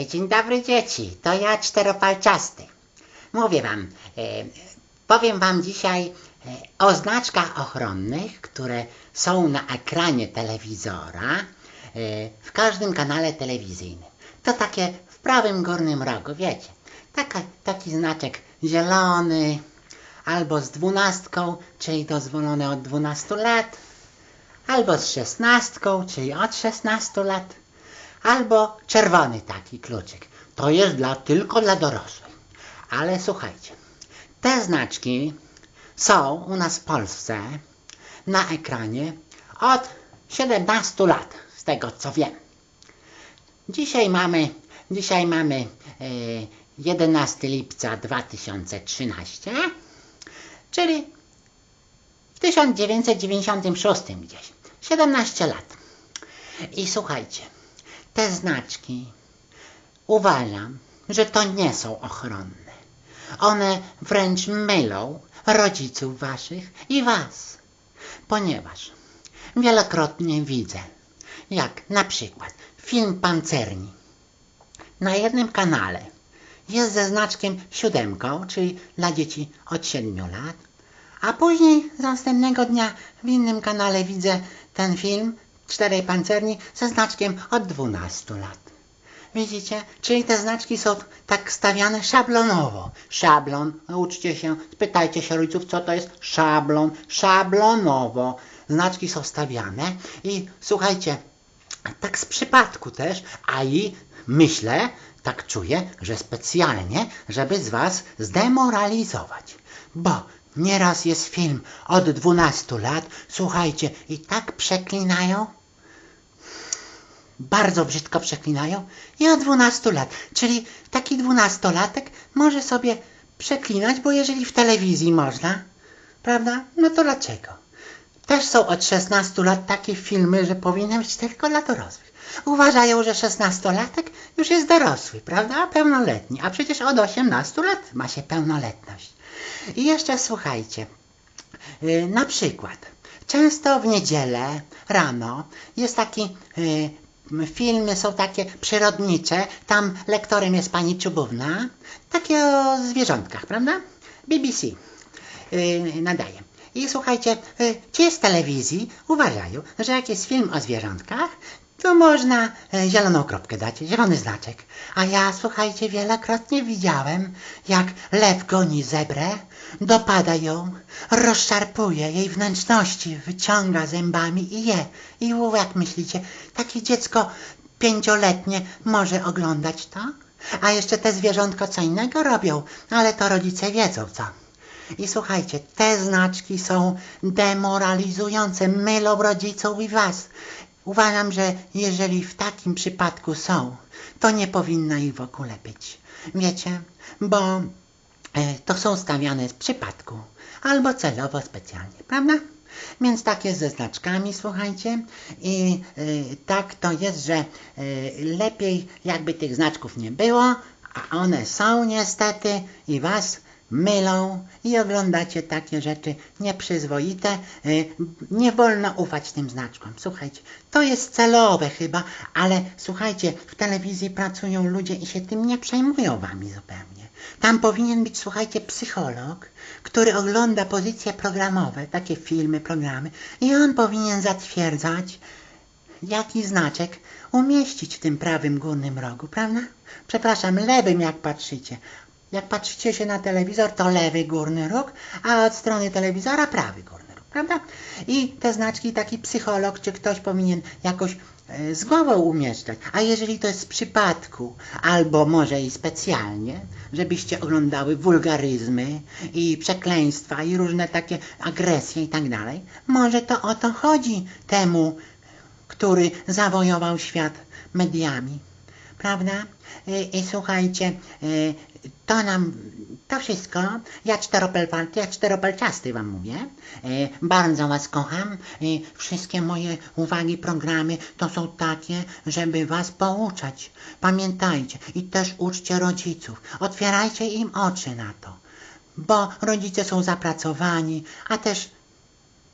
E, Dzień dobry dzieci, to ja czteropalczasty. Mówię wam, e, powiem wam dzisiaj e, o znaczkach ochronnych, które są na ekranie telewizora w każdym kanale telewizyjnym. To takie w prawym górnym rogu, wiecie. Taka, taki znaczek zielony, albo z dwunastką, czyli dozwolone od 12 lat, albo z szesnastką, czyli od 16 lat, albo czerwony taki kluczyk. To jest dla, tylko dla dorosłych. Ale słuchajcie, te znaczki są u nas w Polsce na ekranie od 17 lat, z tego co wiem. Dzisiaj mamy, dzisiaj mamy e, 11 lipca 2013, czyli w 1996 gdzieś. 17 lat. I słuchajcie, te znaczki uważam, że to nie są ochronne. One wręcz mylą rodziców waszych i was. Ponieważ wielokrotnie widzę, jak na przykład film Pancerni na jednym kanale jest ze znaczkiem siódemką, czyli dla dzieci od 7 lat, a później następnego dnia w innym kanale widzę ten film Czterej Pancerni ze znaczkiem od 12 lat. Widzicie? Czyli te znaczki są tak stawiane szablonowo. Szablon, uczcie się, spytajcie się rodziców, co to jest szablon. Szablonowo. Znaczki są stawiane i słuchajcie, tak z przypadku też, a i myślę, tak czuję, że specjalnie, żeby z was zdemoralizować. Bo nieraz jest film od 12 lat, słuchajcie, i tak przeklinają, bardzo brzydko przeklinają od 12 lat. Czyli taki dwunastolatek może sobie przeklinać, bo jeżeli w telewizji można, prawda? No to dlaczego? Też są od 16 lat takie filmy, że powinny być tylko dla dorosłych. Uważają, że 16-latek już jest dorosły, prawda? Pełnoletni, a przecież od 18 lat ma się pełnoletność. I jeszcze słuchajcie, yy, na przykład, często w niedzielę rano jest taki yy, filmy są takie przyrodnicze, tam lektorem jest pani Czubówna, takie o zwierzątkach, prawda? BBC yy, nadaje. I słuchajcie, yy, ci z telewizji uważają, że jak jest film o zwierzątkach, to można e, zieloną kropkę dać, zielony znaczek. A ja, słuchajcie, wielokrotnie widziałem, jak lew goni zebrę, dopada ją, rozszarpuje jej wnętrzności, wyciąga zębami i je. I jak myślicie, takie dziecko pięcioletnie może oglądać to? A jeszcze te zwierzątko co innego robią, ale to rodzice wiedzą co. I słuchajcie, te znaczki są demoralizujące, mylą rodziców i was. Uważam, że jeżeli w takim przypadku są, to nie powinno ich w ogóle być. Wiecie, bo e, to są stawiane z przypadku albo celowo specjalnie, prawda? Więc tak jest ze znaczkami, słuchajcie. I y, tak to jest, że y, lepiej jakby tych znaczków nie było, a one są niestety i was mylą i oglądacie takie rzeczy nieprzyzwoite. Y, Nie wolno ufać tym znaczkom. Słuchajcie, to jest celowe chyba, ale słuchajcie, w telewizji pracują ludzie i się tym nie przejmują wami zupełnie. Tam powinien być, słuchajcie, psycholog, który ogląda pozycje programowe, takie filmy, programy i on powinien zatwierdzać, jaki znaczek umieścić w tym prawym górnym rogu, prawda? Przepraszam, lewym jak patrzycie. Jak patrzycie się na telewizor, to lewy górny róg, a od strony telewizora prawy górny róg, prawda? I te znaczki taki psycholog czy ktoś powinien jakoś e, z głową umieszczać. A jeżeli to jest z przypadku, albo może i specjalnie, żebyście oglądały wulgaryzmy i przekleństwa i różne takie agresje i tak dalej, może to o to chodzi temu, który zawojował świat mediami. Prawda? I, i słuchajcie, y, to nam, to wszystko, ja czteropelfalty, ja czteropelczasty wam mówię, y, bardzo was kocham, wszystkie moje uwagi, programy to są takie, żeby was pouczać. Pamiętajcie i też uczcie rodziców, otwierajcie im oczy na to, bo rodzice są zapracowani, a też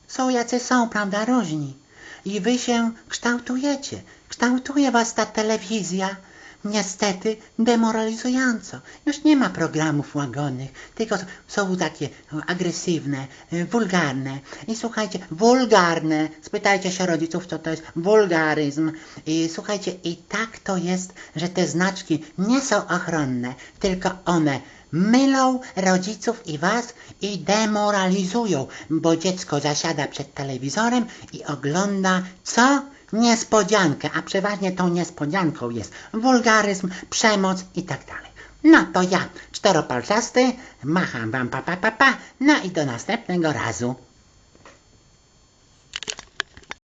są jacy są, prawda, różni. I wy się kształtujecie. Kształtuje was ta telewizja, niestety demoralizująco. Już nie ma programów łagodnych, tylko są takie agresywne, y, wulgarne. I słuchajcie, wulgarne. Spytajcie się rodziców, co to jest wulgaryzm. I słuchajcie, i tak to jest, że te znaczki nie są ochronne, tylko one mylą rodziców i was i demoralizują, bo dziecko zasiada przed telewizorem i ogląda co? Niespodziankę, a przeważnie tą niespodzianką jest wulgaryzm, przemoc i tak dalej. No to ja, czteropalczasty, macham wam pa pa pa pa, no i do następnego razu.